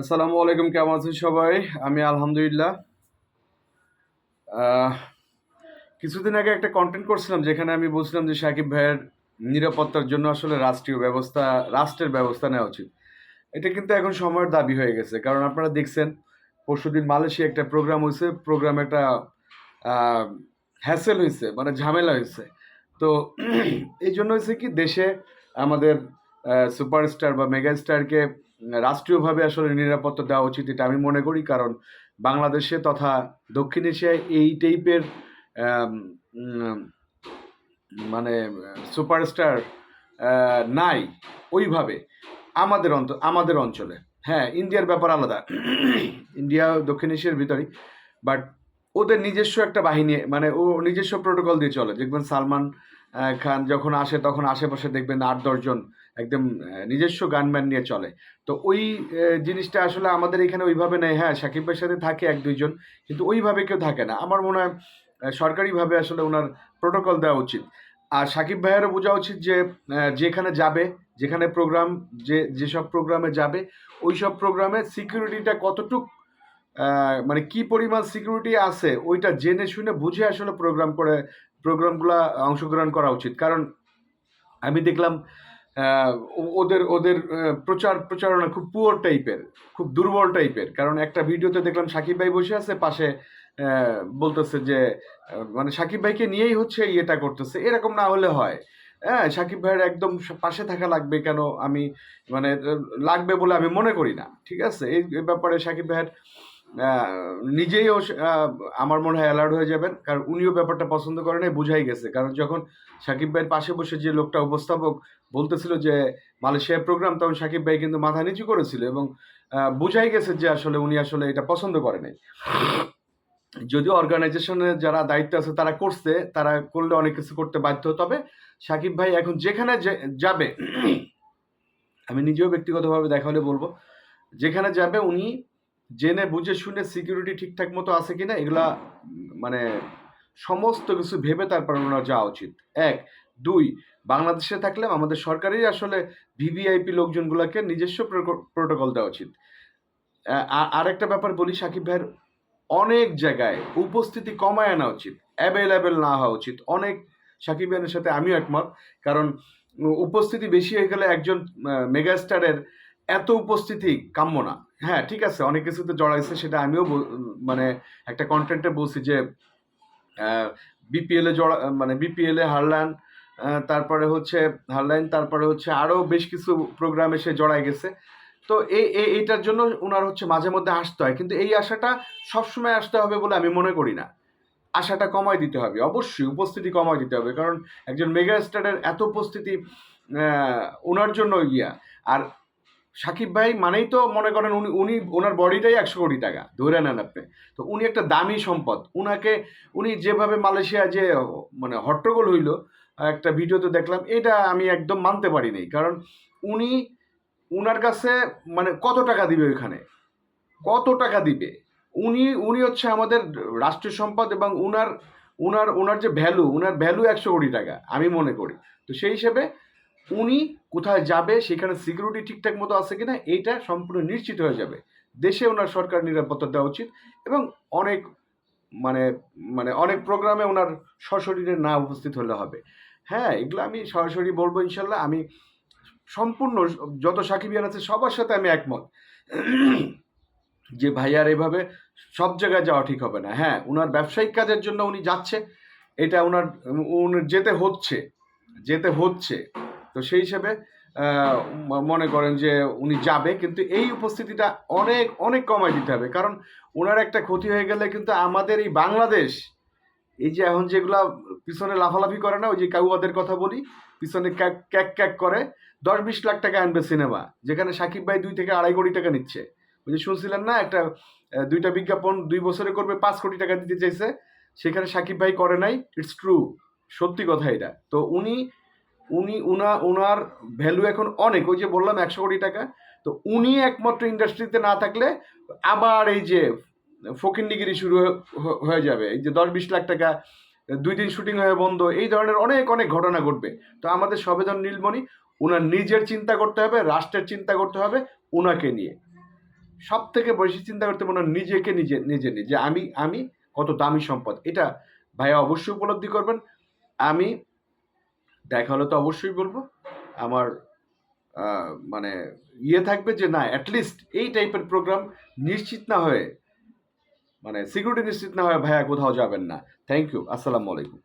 আসসালামু আলাইকুম, কেমন আছেন সবাই? আমি আলহামদুলিল্লাহ। কিছুদিন আগে একটা কন্টেন্ট করছিলাম, যেখানে আমি বলছিলাম যে সাকিব ভাইয়ের নিরাপত্তার জন্য আসলে রাষ্ট্রীয় ব্যবস্থা, রাষ্ট্রের ব্যবস্থা নেওয়া উচিত। এটা কিন্তু এখন সময়ের দাবি হয়ে গেছে, কারণ আপনারা দেখছেন পরশুদিন মালয়েশিয়া একটা প্রোগ্রাম হয়েছে প্রোগ্রাম একটা হ্যাসেল হয়েছে মানে ঝামেলা হয়েছে। তো এই জন্য হয়েছে কি, দেশে আমাদের সুপারস্টার বা মেগাস্টারকে রাষ্ট্রীয়ভাবে আসলে নিরাপত্তা দেওয়া উচিত এটা আমি মনে করি, কারণ বাংলাদেশে তথা দক্ষিণ এশিয়ায় এই টাইপের মানে সুপারস্টার নাই ওইভাবে আমাদের অন্ত, আমাদের অঞ্চলে। হ্যাঁ ইন্ডিয়ার ব্যাপার আলাদা, ইন্ডিয়া দক্ষিণ এশিয়ার ভিতরে বাট ওদের নিজস্ব একটা বাহিনী মানে ও নিজস্ব প্রোটোকল দিয়ে চলে। দেখবেন সালমান খান যখন আসে তখন আশেপাশে দেখবেন আট দশজন একদম নিজস্ব গানম্যান নিয়ে চলে। তো ওই জিনিসটা আসলে আমাদের এখানে ওইভাবে নেই। হ্যাঁ সাকিব ভাইয়ের সাথে থাকে এক দুইজন, কিন্তু ওইভাবে কেউ থাকে না। আমার মনে হয় সরকারিভাবে আসলে ওনার প্রোটোকল দেওয়া উচিত। আর সাকিব ভাইয়েরও বোঝা উচিত যে যেখানে যাবে, যেখানে প্রোগ্রাম যে, যেসব প্রোগ্রামে যাবে ওই সব প্রোগ্রামে সিকিউরিটিটা কতটুক মানে কি পরিমাণ সিকিউরিটি আছে, ওইটা জেনে শুনে বুঝে আসলে প্রোগ্রাম করে প্রোগ্রামগুলো অংশগ্রহণ করা উচিত। কারণ আমি দেখলাম ওদের ওদের প্রচার প্রচারণা খুব পুয়ার টাইপের খুব দুর্বল টাইপের কারণ একটা ভিডিওতে দেখলাম সাকিব ভাই বসে আছে, পাশে বলতেছে যে মানে সাকিব ভাইকে নিয়েই হচ্ছে ইয়েটা করতেছে। এরকম না হলে হয়। হ্যাঁ সাকিব ভাইয়ের একদম পাশে থাকা লাগবে কেন? আমি মানে লাগবে বলে আমি মনে করি না। ঠিক আছে? এই ব্যাপারে সাকিব ভাইয়ের নিজেই ও আমার মনে হয় অ্যালার্ট হয়ে যাবেন। কারণ উনিও ব্যাপারটা পছন্দ করেন বুঝাই গেছে। কারণ যখন সাকিব ভাইয়ের পাশে বসে যে লোকটা উপস্থাপক বলতেছিল যে মালয়েশিয়ার প্রোগ্রাম তখন সাকিব ভাই কিন্তু মাথা নিচু করেছিল এবং বুঝাই গেছে যে আসলে উনি আসলে এটা পছন্দ করে যদিও অর্গানাইজেশনের যারা দায়িত্ব আছে, তারা করছে, তারা করলে অনেক কিছু করতে বাধ্য তবে সাকিব ভাই এখন যেখানে যাবে, আমি নিজেও ব্যক্তিগতভাবে দেখা হলে বলব, যেখানে যাবে উনি জেনে বুঝে শুনে সিকিউরিটি ঠিকঠাক মতো আছে কিনা, এগুলা মানে সমস্ত কিছু ভেবে তারপর ওনার যাওয়া উচিত। এক। দুই, বাংলাদেশে থাকলে আমাদের সরকারই আসলে ভিভিআইপি লোকজনগুলোকে নিজস্ব প্রোটোকল দেওয়া উচিত। আর একটা ব্যাপার বলি সাকিব ভাইয়ের, অনেক জায়গায় উপস্থিতি কমায় আনা উচিত অ্যাভেলেবেল না হওয়া উচিত। অনেক সাকিব ভাইয়ের সাথে আমিও একমত, কারণ উপস্থিতি বেশি হয়ে গেলে একজন মেগাস্টারের এত উপস্থিতি কাম্য না। হ্যাঁ ঠিক আছে, অনেক কিছুতে জড়াইছে সেটা আমিও মানে একটা কন্টেন্টে বলছি যে বিপিএল জড়া মানে বিপিএল হারলান তারপরে হচ্ছে হারলাইন, তারপরে হচ্ছে আরও বেশ কিছু প্রোগ্রামে সে জড়াই গেছে। তো এই এই- এইটার জন্য ওনার হচ্ছে মাঝে মধ্যে আসতে হয়, কিন্তু এই আশাটা সবসময় আসতে হবে বলে আমি মনে করি না। আশাটা কমায় দিতে হবে, অবশ্যই উপস্থিতি কমায় দিতে হবে, কারণ একজন মেগা স্টারের এত উপস্থিতি ওনার জন্য ইয়া। আর সাকিব ভাই মানেই তো মনে করেন উনি উনি ওনার বডিটাই একশো কোটি টাকা, ধরে নেন আপনি। তো উনি একটা দামি সম্পদ। উনাকে, উনি যেভাবে মালয়েশিয়া যে মানে হট্টগোল হইল, একটা ভিডিওতে দেখলাম, এটা আমি একদম মানতে পারি নাই। কারণ উনি, উনার কাছে মানে কত টাকা দিবে ওইখানে? কত টাকা দিবে? উনি উনি হচ্ছে আমাদের রাষ্ট্রীয় সম্পদ এবং উনার উনার উনার যে ভ্যালু উনার ভ্যালু একশো কোটি টাকা, আমি মনে করি। তো সেই হিসেবে উনি কোথায় যাবে, সেখানে সিকিউরিটি ঠিকঠাক মতো আছে কিনা, এইটা সম্পূর্ণ নিশ্চিত হয়ে যাবে। দেশে ওনার সরকার নিরাপত্তা দেওয়া উচিত এবং অনেক মানে মানে অনেক প্রোগ্রামে ওনার সশরীরে না উপস্থিত হলে হবে। হ্যাঁ এগুলো আমি সরাসরি বলব ইনশাল্লাহ। আমি সম্পূর্ণ যত সাকিবিয়ান আছে সবার সাথে আমি একমত। যে ভাইয়ার এভাবে সব জায়গায় যাওয়া ঠিক হবে না। হ্যাঁ ওনার ব্যবসায়িক কাজের জন্য উনি যাচ্ছে। এটা ওনার উনার যেতে হচ্ছে যেতে হচ্ছে। তো সেই হিসেবে মনে করেন যে উনি যাবে, কিন্তু এই উপস্থিতিটা অনেক অনেক কমায় দিতে হবে। কারণ ওনার একটা ক্ষতি হয়ে গেলে কিন্তু আমাদের এই বাংলাদেশ, এই যে এখন যেগুলা পিছনে লাফালাফি করে না, ওই যে কাউয়াদের কথা বলি, পিছনে ক্যাক ক্যাক করে দশ বিশ লাখ টাকা আনবে সিনেমা, যেখানে সাকিব ভাই দুই থেকে আড়াই কোটি টাকা নিচ্ছে। ওই যে শুনছিলেন না, একটা দুইটা বিজ্ঞাপন দুই বছরে করবে, পাঁচ কোটি টাকা দিতে চাইছে, সেখানে সাকিব ভাই করে নাই ইটস ট্রু সত্যি কথা এটা। তো উনি উনি উনা ওনার ভ্যালু এখন অনেক, ওই যে বললাম একশো কোটি টাকা। তো উনি একমাত্র ইন্ডাস্ট্রিতে না থাকলে আবার এই যে ফকিন্ডিগিরি শুরু হয়ে- যাবে। এই যে দশ বিশ লাখ টাকা, দুই দিন শুটিং হয়ে বন্ধ, এই ধরনের অনেক অনেক ঘটনা ঘটবে। তো আমাদের সবেদন নীলমণি ওনার নিজের চিন্তা করতে হবে, রাষ্ট্রের চিন্তা করতে হবে ওনাকে নিয়ে। সব থেকে বেশি চিন্তা করতে হবে হয় নিজেকে, নিজে নিজে নিয়ে। যে আমি আমি কত দামি সম্পদ। এটা ভাইয়া অবশ্যই উপলব্ধি করবেন। আমি দেখা হলে তো অবশ্যই বলব। আমার মানে ইয়ে থাকবে যে না অ্যাটলিস্ট এই টাইপের প্রোগ্রাম নিশ্চিত না হয়ে মানে সিকিউরিটি নিশ্চিত না হয়ে ভাইয়া কোথাও যাবেন না। থ্যাংক ইউ আসসালামু আলাইকুম।